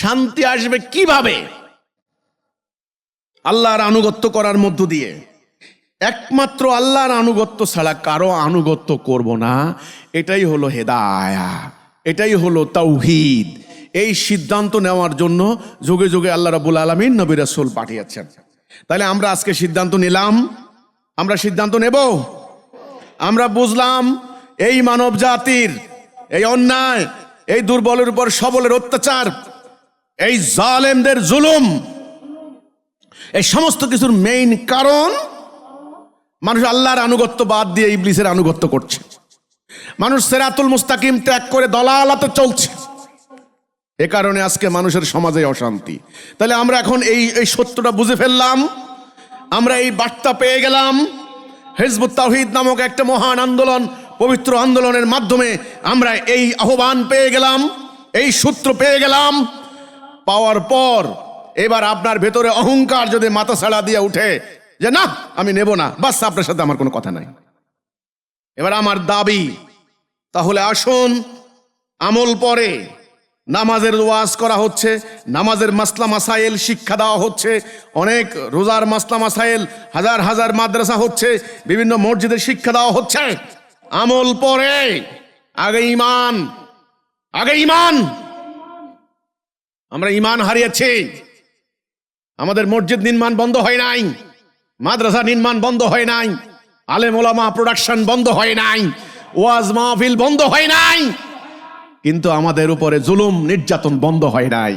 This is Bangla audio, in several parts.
শান্তি আসবে কীভাবে? আল্লাহর আনুগত্য করার মধ্য দিয়ে। একমাত্র আল্লাহর আনুগত্য ছাড়া কারও আনুগত্য করব না। এটাই হলো হেদায়া। এটাই হলো তাওহিদ। এই সিদ্ধান্ত নেওয়ার জন্য যুগে যুগে আল্লাহ রাবুল আলমিন নবী রাসূল পাঠিয়েছেন। তাহলে আমরা আজকে সিদ্ধান্ত নিলাম? আমরা সিদ্ধান্ত নেব? আমরা বুঝলাম এই মানব জাতির এই অন্যায়, এই দুর্বলের উপর সবলের অত্যাচার এই জালেমদের জুলুম। এই সমস্ত কিছুর মেইন কারণ, মানুষ আল্লাহর আনুগত্য বাদ দিয়ে ইবলিসের আনুগত্য করছে। মানুষ সেরাতুল মুস্তাকিম ত্যাগ করে দলালাতে চলছে। এ কারণে আজকে মানুষের সমাজে অশান্তি। তাহলে আমরা এখন এই এই সত্যটা বুঝে ফেললাম। আমরা এই বার্তা পেয়ে গেলাম। হেজবুত তাহিদ নামক একটা মহান আন্দোলন, পবিত্র আন্দোলনের মাধ্যমে আমরা এই আহ্বান পেয়ে গেলাম। এই সূত্র পেয়ে গেলাম। পাওয়ার পর এবার আপনার ভেতরে অহংকার যদি মাথা ছাড়া দিয়ে উঠে, যে না, আমি নেব না, বাস আপনার সাথে আমার কোনো কথা নাই। এবার আমার দাবি, তাহলে আসুন, আমল পরে নামাজের ওয়াজ করা হচ্ছে, নামাজের মাসলা মাসাইল শিক্ষা দেওয়া হচ্ছে, অনেক রোজার মাসলা মাসাইল, হাজার হাজার মাদ্রাসা হচ্ছে, বিভিন্ন মসজিদের শিক্ষা দেওয়া হচ্ছে। আমল পরে, আগে ইমান আগে ইমান আমরা ইমান হারিয়েছি। আমাদের মসজিদ নির্মাণ বন্ধ হয় নাই। মাদ্রাসা নির্মাণ বন্ধ হয় নাই। আলেম ওলামা প্রোডাকশন বন্ধ হয় নাই। ওয়াজ মাহফিল বন্ধ হয় নাই। কিন্তু আমাদের উপরে জুলুম, নির্যাতন বন্ধ হয় নাই।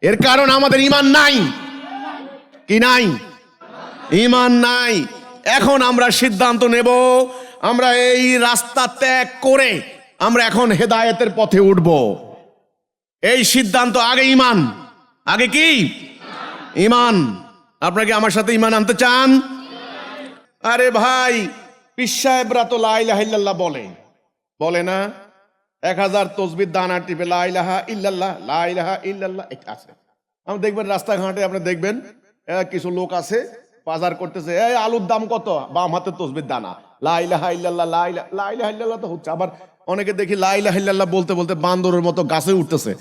এর কারণ আমাদের ইমান নাই। কি নাই? ইমান নাই। এখন আমরা সিদ্ধান্ত নেব, আমরা এই রাস্তা ত্যাগ করে আমরা এখন হেদায়েতের পথে উঠব। এই সিদ্ধান্ত আগে ইমান। আগে কি? ইমান। আপনাকে আমার সাথে ইমান আনতে চান? আরে ভাই পিসাহেবরা তো লাইলাহিল্লাহ বলে। বলে না? এক হাজার তসবির দানা টিপে লাইলাহা ইল্লাল্লাহ লাইলাহা ইল্লাল্লাহ আছে। আপনি দেখবেন রাস্তাঘাটে আপনি দেখবেন কিছু লোক আছে, বাজার করতেছে, এই আলুর দাম কত? বাম হাতে তসবির দানা লাইলাহা ইল্লাল্লাহ লাইলা লাইলাহা ইল্লাল্লাহ তো হচ্ছে। আবার অনেকে দেখি লাইলাহা ইল্লাল্লাহ বলতে বলতে বান্দরের মতো গাছে উঠতেছে।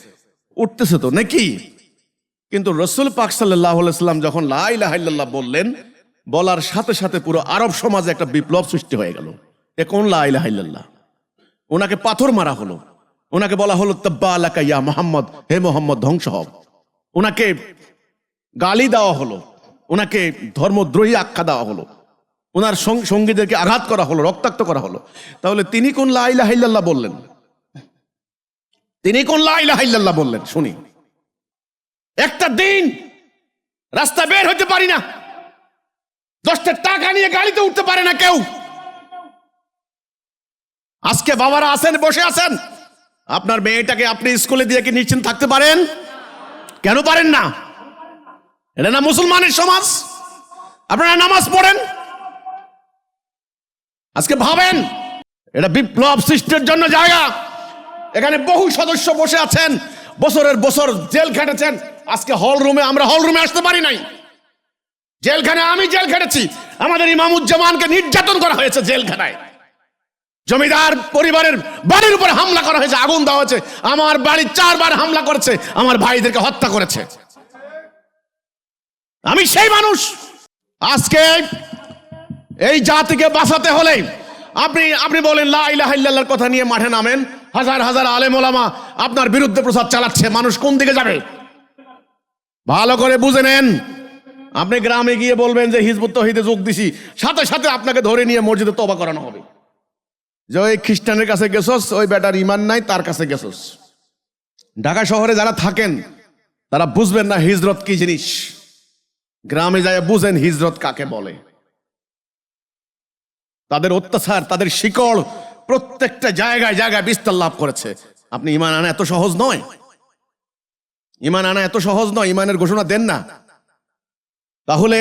উঠতেছে তো, নাকি? কিন্তু রসুল পাক সাল্লাহ সাল্লাম যখন লাইলাহ বললেন, বলার সাথে সাথে পুরো আরব সমাজে একটা বিপ্লব সৃষ্টি হয়ে গেল। এ কোন লাইলাহ ওনাকে পাথর মারা হলো। ওনাকে বলা হলো তব্বা আলাকা ইয়া মোহাম্মদ, হে মোহাম্মদ, ধ্বংস হব ওনাকে গালি দেওয়া হলো। ওনাকে ধর্মদ্রোহী আখ্যা দেওয়া হলো। ওনার সঙ্গীদেরকে আঘাত করা হলো, রক্তাক্ত করা হলো। তাহলে তিনি কোন লাইলাহ বললেন? তিনি কোন লাইলাহ বললেন? শুনি। একটা দিন রাস্তা বের হতে পারি না। দশটা টাকা নিয়ে গাড়িতে উঠতে পারে না কেউ। আজকে বাবারা আছেন, বসে আছেন। আপনার মেয়েটাকে আপনি স্কুলে দিয়ে কি নিশ্চিন্ত থাকতে পারেন? কেন পারেন না? এটা না মুসলমানের সমাজ? আপনারা নামাজ পড়েন? আজকে ভাবেন, এটা বিপ্লব সৃষ্টির জন্য জায়গা। এখানে বহু সদস্য বসে আছেন, বছরের বছর জেল খেটেছেন। আজকে হল রুমে, আমরা হল রুমে আসতে পারি নাই। জেলখানে আমি জেল খেটেছি। আমাদের ইমামুজ্জামানকে নির্যাতন করা হয়েছে জেলখানায়। জমিদার পরিবারের বাড়ির উপরে হামলা করা হয়েছে, আগুন দেওয়া হয়েছে। আমার বাড়ি চারবার হামলা করেছে, আমার ভাইদেরকে হত্যা করেছে। আমি সেই মানুষ। আজকে এই জাতিকে বাঁচাতে হলে আপনি আপনি বলেন, লা ইলাহা ইল্লাল্লাহর কথা নিয়ে মাঠে নামেন। হাজার হাজার আলেম ওলামা আপনার বিরুদ্ধে প্রচার চালাচ্ছে। মানুষ কোন দিকে যাবে? ভালো করে বুঝে নেন। আপনি গ্রামে গিয়ে বলবেন যে, হিজবুত তহিদে যোগ দিছি। সাথে সাথে আপনাকে ধরে নিয়ে মসজিদে তবা করানো হবে। যে, ওই খ্রিস্টানের কাছে গেছস, ওই বেটার ইমান নাই, তার কাছে গেছস। ঢাকা শহরে যারা থাকেন, তারা বুঝবেন না হিজরত কি জিনিস। গ্রামে যায় বুঝেন হিজরত কাকে বলে। তাদের অত্যাচার, তাদের শিকড় প্রত্যেকটা জায়গায় জায়গায় বিস্তার লাভ করেছে। আপনি ইমান আনা এত সহজ নয়। ইমান আনা এত সহজ নয়, ইমানের ঘোষণা দেন না। তাহলে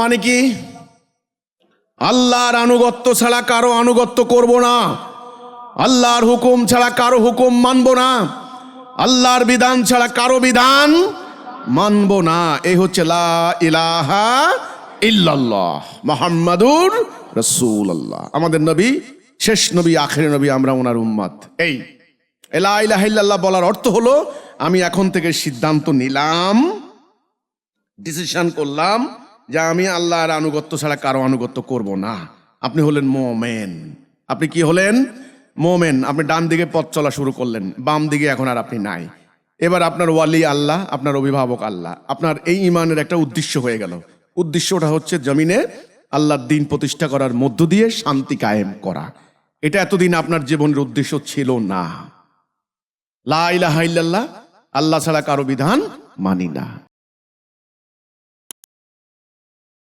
মানে কি? আল্লাহর আনুগত্য ছাড়া কারও আনুগত্য করব না। আল্লাহর হুকুম ছাড়া কারও হুকুম মানব না। আল্লাহর বিধান ছাড়া কারও বিধান মানব না। এই হচ্ছে লা ইলাহা ইল্লাল্লাহ, মোহাম্মদুর রসুল আল্লাহ আমাদের নবী, শেষ নবী, আখের নবী আমরা ওনার উম্মাদ এই এলা ইলাহিল্লাহ বলার অর্থ হলো, আমি এখন থেকে সিদ্ধান্ত নিলাম ডিসিশন করলাম যে আমি আল্লাহর আনুগত্য ছাড়া কারও আনুগত্য করব না। আপনি হলেন মোমেন। আপনি কি হলেন? মোমেন। আপনি ডান দিকে পথ চলা শুরু করলেন বাম দিকে এখন আর আপনি নাই। এবার আপনার ওয়ালি আল্লাহ, আপনার অভিভাবক আল্লাহ। আপনার এই ইমানের একটা উদ্দেশ্য হয়ে গেল। উদ্দেশ্যটা হচ্ছে জমিনে আল্লাহর দিন প্রতিষ্ঠা করার মধ্য দিয়ে শান্তি কায়েম করা। এটা এতদিন আপনার জীবনের উদ্দেশ্য ছিল না। লাহ আল্লাহ ছাড়া কারও বিধান মানি না।